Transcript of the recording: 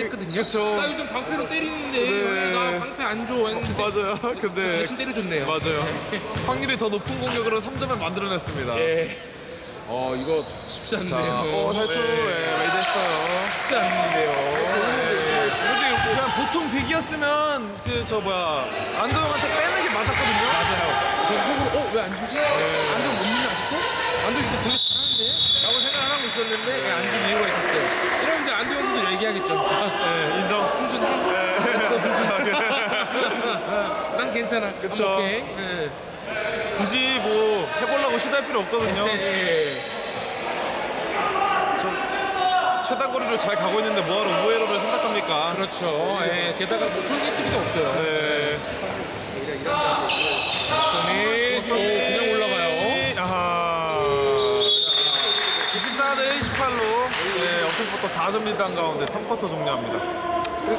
했거든요. 나 요즘 방패로 때리는데 네. 왜나 방패 안 줘? 했는데 맞아요. 근데 대신 때려줬네요. 맞아요. 확률이 더 높은 공격으로 3점을 만들어냈습니다. 예. 어 이거 쉽지 자, 않네요. 어, 살투 예, 메이드했어요. 쉽지 않는데요. 굳이 그냥 보통 빅이었으면 그 저 뭐야 안도영한테 빼는 게 맞았거든요. 맞아요. 저 속으로 어 왜 안 주지? 안도 못 믿나 싶어? 안도 이거 되게 잘하는데? 라고 생각을 하고 있었는데 왜안준이유가 있었어요. 이러면 이제 안도현 선수 얘기하겠죠. 네, 인정. 승준한? 네. 난 괜찮아. 그쵸. I'm okay. 예. 굳이 뭐 해보려고 시도할 필요 없거든요. 예, 예. 최단 거리를 잘 가고 있는데 뭐하러 우회로를 선택합니까? 그렇죠. 예. 게다가 뭐 톨게이트비도 없어요. 네. 스토닉. 오, 그냥 올라가요. 아하. 24대 28로 네, 어택부터 4점 리드 한 가운데 3쿼터 종료합니다.